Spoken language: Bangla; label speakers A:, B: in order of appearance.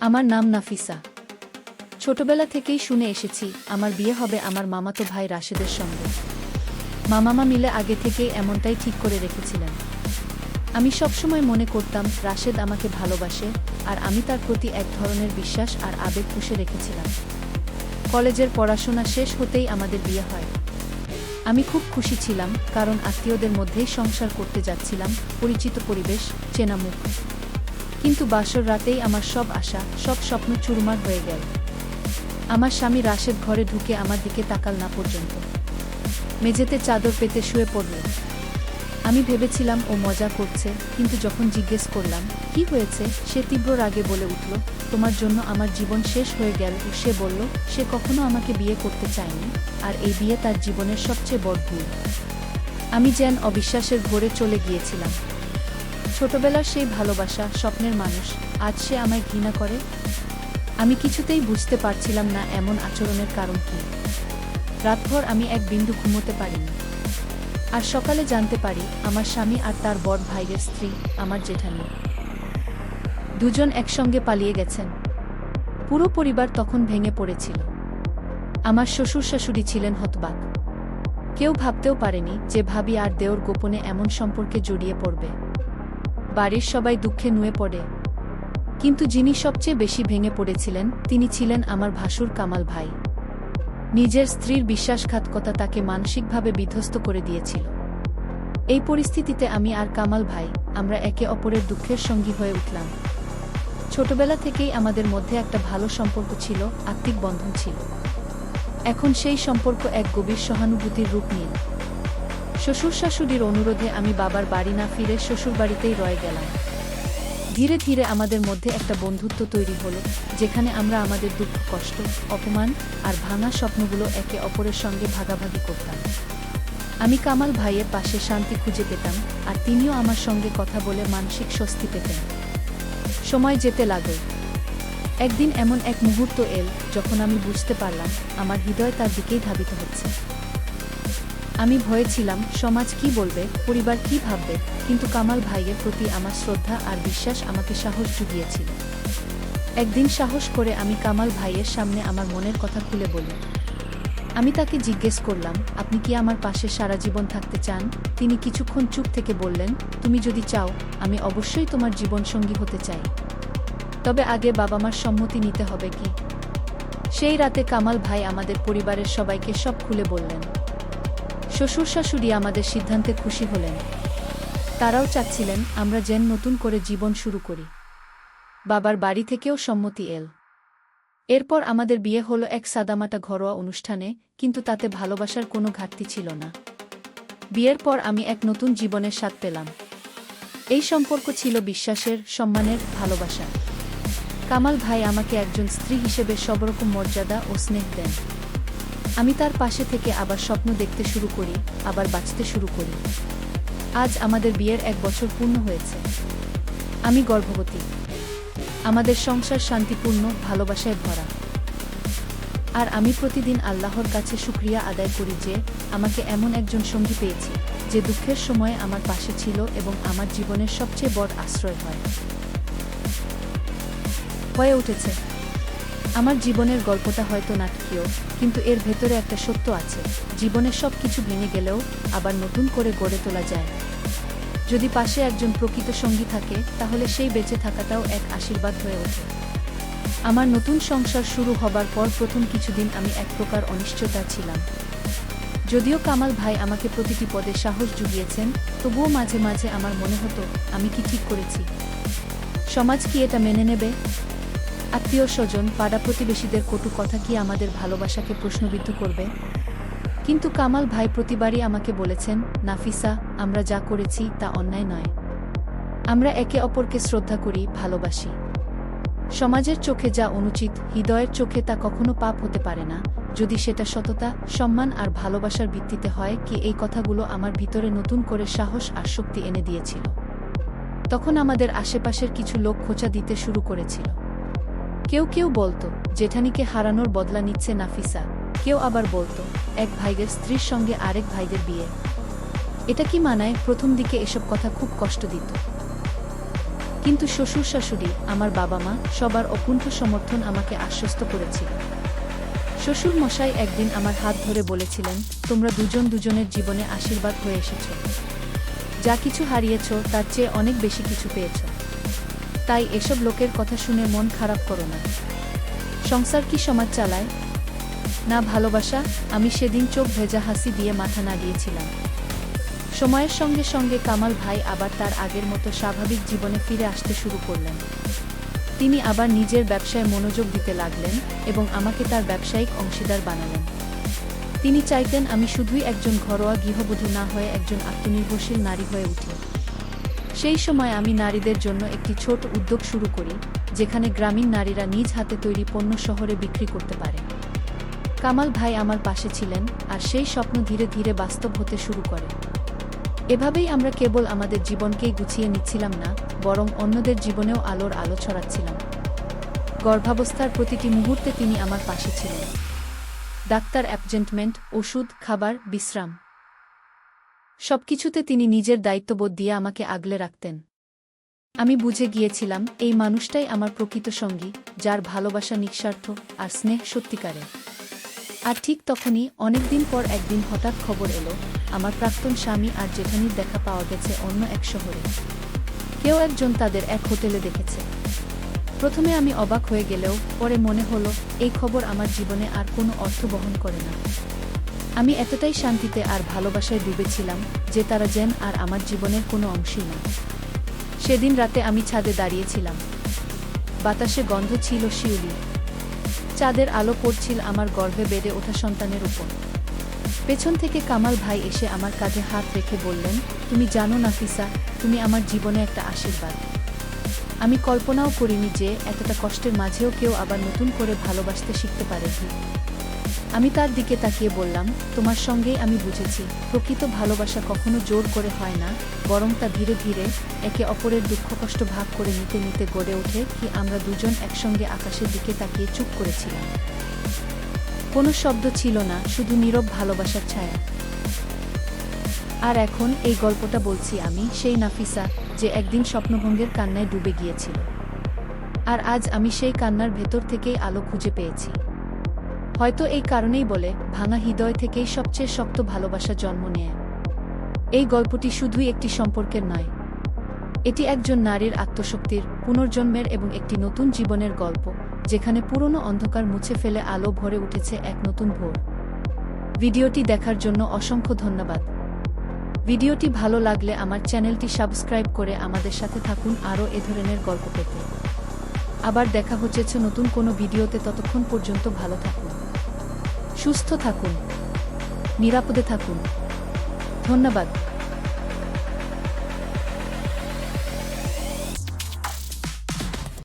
A: আমার নাম নাফিসা। ছোটবেলা থেকেই শুনে এসেছি, আমার বিয়ে হবে আমার মামাতো ভাই রাশেদের সঙ্গে। মামামা মিলে আগে থেকেই এমনটাই ঠিক করে রেখেছিলেন। আমি সবসময় মনে করতাম, রাশেদ আমাকে ভালোবাসে, আর আমি তার প্রতি এক ধরনের বিশ্বাস আর আবেগ পুষে রেখেছিলাম। কলেজের পড়াশোনা শেষ হতেই আমাদের বিয়ে হয়। আমি খুব খুশি ছিলাম, কারণ আত্মীয়দের মধ্যেই সংসার করতে যাচ্ছিলাম, পরিচিত পরিবেশ, চেনা মুখ। কিন্তু বাসর রাতেই আমার সব আশা, সব স্বপ্ন চুরমার হয়ে গেল। আমার স্বামী রাশেদ ঘরে ঢুকে আমার দিকে তাকাল না পর্যন্ত। মেঝেতে চাদর পেতে শুয়ে পড়ল আমি ভেবেছিলাম ও মজা করছে, কিন্তু যখন জিজ্ঞেস করলাম, কি হয়েছে? সে তীব্র রাগে বলে উঠল, তোমার জন্য আমার জীবন শেষ হয়ে গেল। সে বলল, সে কখনো আমাকে বিয়ে করতে চায়নি, আর এই বিয়ে তার জীবনের সবচেয়ে বড় ভুল। আমি যেন অবিশ্বাসের ঘোরে চলে গিয়েছিলাম। ছোটবেলার সেই ভালোবাসা স্বপ্নের মানুষ, আজ সে আমায় ঘৃণা করে? আমি কিছুতেই বুঝতে পারছিলাম না এমন আচরণের কারণ কি। রাতভর আমি এক বিন্দু ঘুমোতে পারিনি। আর সকালে জানতে পারি, আমার স্বামী আর তার বড় ভাইয়ের স্ত্রী, আমার জেঠানি। দুজন একসঙ্গে পালিয়ে গেছেন। পুরো পরিবার তখন ভেঙে পড়েছিল। আমার শ্বশুর শাশুড়ি ছিলেন হতবাক। কেউ ভাবতেও পারেনি যে ভাবি আর দেওর গোপনে এমন সম্পর্কে জড়িয়ে পড়বে। বাড়ির সবাই দুঃখে নুয়ে পড়ে। কিন্তু যিনি সবচেয়ে বেশি ভেঙে পড়েছিলেন, তিনি ছিলেন আমার ভাসুর কামাল ভাই। নিজের স্ত্রীর বিশ্বাসঘাতকতা তাকে মানসিকভাবে বিধ্বস্ত করে দিয়েছিল। এই পরিস্থিতিতে আমি আর কামাল ভাই, আমরা একে অপরের দুঃখের সঙ্গী হয়ে উঠলাম। ছোটবেলা থেকেই আমাদের মধ্যে একটা ভালো সম্পর্ক ছিল, আত্মিক বন্ধন ছিল। এখন সেই সম্পর্ক এক গভীর সহানুভূতির রূপ নিল শ্বশুর শাশুড়ির অনুরোধে আমি বাবার বাড়ি না ফিরে শ্বশুর বাড়িতেই রয়ে গেলাম। ধীরে ধীরে আমাদের মধ্যে একটা বন্ধুত্ব তৈরি হলো, যেখানে আমরা আমাদের দুঃখ, কষ্ট, অপমান আর ভাঙা স্বপ্নগুলো একে অপরের সঙ্গে ভাগাভাগি করতাম। আমি কামাল ভাইয়ের পাশে শান্তি খুঁজে পেতাম আর তিনিও আমার সঙ্গে কথা বলে মানসিক স্বস্তি পেতেন। সময় যেতে লাগল। একদিন এমন এক মুহূর্ত এল, যখন আমি বুঝতে পারলাম আমার হৃদয় তার দিকেই ধাবিত হচ্ছে। আমি ভয়ে ছিলাম, সমাজ কি বলবে, পরিবার কি ভাববে, কিন্তু কামাল ভাইয়ের প্রতি আমার শ্রদ্ধা আর বিশ্বাস আমাকে সাহস জুগিয়েছিল। একদিন সাহস করে আমি কামাল ভাইয়ের সামনে আমার মনের কথা খুলে বলি। আমি তাকে জিজ্ঞেস করলাম, আপনি কি আমার পাশে সারা জীবন থাকতে চান? তিনি কিছুক্ষণ চুপ থেকে বললেন, তুমি যদি চাও, আমি অবশ্যই তোমার জীবনসঙ্গী হতে চাই। তবে আগে বাবা মার সম্মতি নিতে হবে কি? সেই রাতে কামাল ভাই আমাদের পরিবারের সবাইকে সব খুলে বললেন। শ্বশুর শাশুড়ি আমাদের সিদ্ধান্তে খুশি হলেন। তারাও চাচ্ছিলেন আমরা যেন নতুন করে জীবন শুরু করি। বাবার বাড়ি থেকেও সম্মতি এল। এরপর আমাদের বিয়ে হলো এক সাদামাটা ঘরোয়া অনুষ্ঠানে, কিন্তু তাতে ভালোবাসার কোনো ঘাটতি ছিল না। বিয়ের পর আমি এক নতুন জীবনের স্বাদ পেলাম। এই সম্পর্ক ছিল বিশ্বাসের, সম্মানের, ভালোবাসার। কামাল ভাই আমাকে একজন স্ত্রী হিসেবে সবরকম মর্যাদা ও স্নেহ দেন। আমি তার পাশে থেকে আবার স্বপ্ন দেখতে শুরু করি, আবার বাঁচতে শুরু করি। আজ আমাদের বিয়ের এক বছর পূর্ণ হয়েছে। আমি গর্ভবতী। আমাদের সংসার শান্তিপূর্ণ, ভালোবাসায় ভরা। আর আমি প্রতিদিন আল্লাহর কাছে শুক্রিয়া আদায় করি যে, আমাকে এমন একজন সঙ্গী পেয়েছি, যে দুঃখের সময়ে আমার পাশে ছিল এবং আমার জীবনের সবচেয়ে বড় আশ্রয় হয়। হয়ে উঠেছে। আমার জীবনের গল্পটা হয়তো নাটকীয়, কিন্তু এর ভেতরে একটা সত্য আছে। জীবনের সব কিছু ভেঙে গেলেও আবার নতুন করে গড়ে তোলা যায়। যদি পাশে একজন প্রকৃত সঙ্গী থাকে, তাহলে সেই বেঁচে থাকাটাও এক আশীর্বাদ হয়ে ওঠে। আমার নতুন সংসার শুরু হবার পর প্রথম কিছুদিন আমি এক প্রকার অনিশ্চয়তা ছিলাম। যদিও কামাল ভাই আমাকে প্রতিটি পদে সাহস জুগিয়েছেন, তবুও মাঝে মাঝে আমার মনে হতো, আমি কি ঠিক করেছি? সমাজ কি এটা মেনে নেবে? আত্মীয় স্বজন, পাড়া প্রতিবেশীদের কটু কথা কি আমাদের ভালোবাসাকে প্রশ্নবিদ্ধ করবে? কিন্তু কামাল ভাই প্রতিবারই আমাকে বলেছেন, নাফিসা, আমরা যা করেছি তা অন্যায় নয়। আমরা একে অপরকে শ্রদ্ধা করি, ভালোবাসি। সমাজের চোখে যা অনুচিত, হৃদয়ের চোখে তা কখনো পাপ হতে পারে না। যদি সেটা সততা, সম্মান আর ভালোবাসার ভিত্তিতে হয়, কি এই কথাগুলো আমার ভিতরে নতুন করে সাহস আর শক্তি এনে দিয়েছিল? তখন আমাদের আশেপাশের কিছু লোক খোঁচা দিতে শুরু করেছিল। কেউ কেউ বলতো, জেঠানিকে হারানোর বদলা নিচ্ছে নাফিসা। কেউ আবার বলতো, এক ভাইদের স্ত্রীর সঙ্গে আরেক ভাইদের বিয়ে। এটা কি মানায়? প্রথম দিকে এসব কথা খুব কষ্ট দিত। কিন্তু শ্বশুর শাশুড়ি আমার বাবা মা সবার অকুণ্ঠ সমর্থন আমাকে আশ্বস্ত করেছিল। শ্বশুর মশাই একদিন আমার হাত ধরে বলেছিলেন, তোমরা দুজন দুজনের জীবনে আশীর্বাদ হয়ে এসেছ। যা কিছু হারিয়েছ, তার চেয়ে অনেক বেশি কিছু পেয়েছ। তাই এসব লোকের কথা শুনে মন খারাপ করো না। সংসার কি সমাজ চালায়? না ভালোবাসা, আমি সেদিন চোখ ভেজা হাসি দিয়ে মাথা নাড়িয়েছিলাম। সময়ের সঙ্গে সঙ্গে কামাল ভাই আবার তার আগের মতো স্বাভাবিক জীবনে ফিরে আসতে শুরু করলেন। তিনি আবার নিজের ব্যবসায় মনোযোগ দিতে লাগলেন এবং আমাকে তার ব্যবসায়িক অংশীদার বানালেন। তিনি চাইতেন আমি শুধুই একজন ঘরোয়া গৃহবধূ না হয়ে একজন আত্মনির্ভরশীল নারী হয়ে উঠি। সেই সময় আমি নারীদের জন্য একটি ছোট উদ্যোগ শুরু করি, যেখানে গ্রামীণ নারীরা নিজ হাতে তৈরি পণ্য শহরে বিক্রি করতে পারে। কামাল ভাই আমার পাশে ছিলেন আর সেই স্বপ্ন ধীরে ধীরে বাস্তব হতে শুরু করে। এভাবেই আমরা কেবল আমাদের জীবনকেই গুছিয়ে নিচ্ছিলাম না, বরং অন্যদের জীবনেও আলোর আলো ছড়াচ্ছিলাম। গর্ভাবস্থার প্রতিটি মুহূর্তে তিনি আমার পাশে ছিলেন। ডাক্তার, অ্যাপজেন্টমেন্ট, ওষুধ, খাবার, বিশ্রাম। সবকিছুতে তিনি নিজের দায়িত্ববোধ দিয়ে আমাকে আগলে রাখতেন। আমি বুঝে গিয়েছিলাম, এই মানুষটাই আমার প্রকৃত সঙ্গী, যার ভালোবাসা নিঃস্বার্থ আর স্নেহ সত্যিকারের। আর ঠিক তখনই, অনেকদিন পর একদিন হঠাৎ খবর এলো, আমার প্রাক্তন স্বামী আর জেঠানির দেখা পাওয়া গেছে অন্য এক শহরে। কেউ একজন তাদের এক হোটেলে দেখেছে। প্রথমে আমি অবাক হয়ে গেলেও, পরে মনে হলো, এই খবর আমার জীবনে আর কোনো অর্থ বহন করে না। আমি এতটাই শান্তিতে আর ভালোবাসায় ডুবেছিলাম যে তারা যেন আর আমার জীবনের কোনো অংশই না। সেদিন রাতে আমি ছাদে দাঁড়িয়েছিলাম। বাতাসে গন্ধ ছিল শিউলি। চাঁদের আলো পড়ছিল আমার গর্ভে বেড়ে ওঠা সন্তানের উপর। পেছন থেকে কামাল ভাই এসে আমার কাঁধে হাত রেখে বললেন, তুমি জানো নাফিসা, তুমি আমার জীবনে একটা আশীর্বাদ। আমি কল্পনাও করিনি যে এতটা কষ্টের মাঝেও কেউ আবার নতুন করে ভালোবাসতে শিখতে পারে আমি তার দিকে তাকিয়ে বললাম, তোমার সঙ্গেই আমি বুঝেছি, প্রকৃত ভালোবাসা কখনো জোর করে হয় না, বরং তা ধীরে ধীরে একে অপরের দুঃখ কষ্ট ভাগ করে নিতে নিতে গড়ে ওঠে কি আমরা দুজন একসঙ্গে আকাশের দিকে তাকিয়ে চুপ করেছিলাম। কোনো শব্দ ছিল না, শুধু নীরব ভালোবাসার ছায়া। আর এখন এই গল্পটা বলছি আমি, সেই নাফিসা, যে একদিন স্বপ্নভঙ্গের কান্নায় ডুবে গিয়েছিল। আর আজ আমি সেই কান্নার ভেতর থেকেই আলো খুঁজে পেয়েছি। হয়তো এই কারণেই বলে, ভাঙা হৃদয় থেকেই সবচেয়ে শক্ত ভালোবাসা জন্ম নেয়। এই গল্পটি শুধুই একটি সম্পর্কের নয়। এটি একজন নারীর আত্মশক্তির, পুনর্জন্মের এবং একটি নতুন জীবনের গল্প, যেখানে পুরনো অন্ধকার মুছে ফেলে আলো ভরে উঠেছে এক নতুন ভোর। ভিডিওটি দেখার জন্য অসংখ্য ধন্যবাদ। ভিডিওটি ভালো লাগলে আমার চ্যানেলটি সাবস্ক্রাইব করে আমাদের সাথে থাকুন আরও এ ধরনের গল্প পেতে। আবার দেখা হচ্ছে নতুন কোনো ভিডিওতে, ততক্ষণ পর্যন্ত ভালো থাকুন। সুস্থ থাকুন নিরাপদে থাকুন। ধন্যবাদ।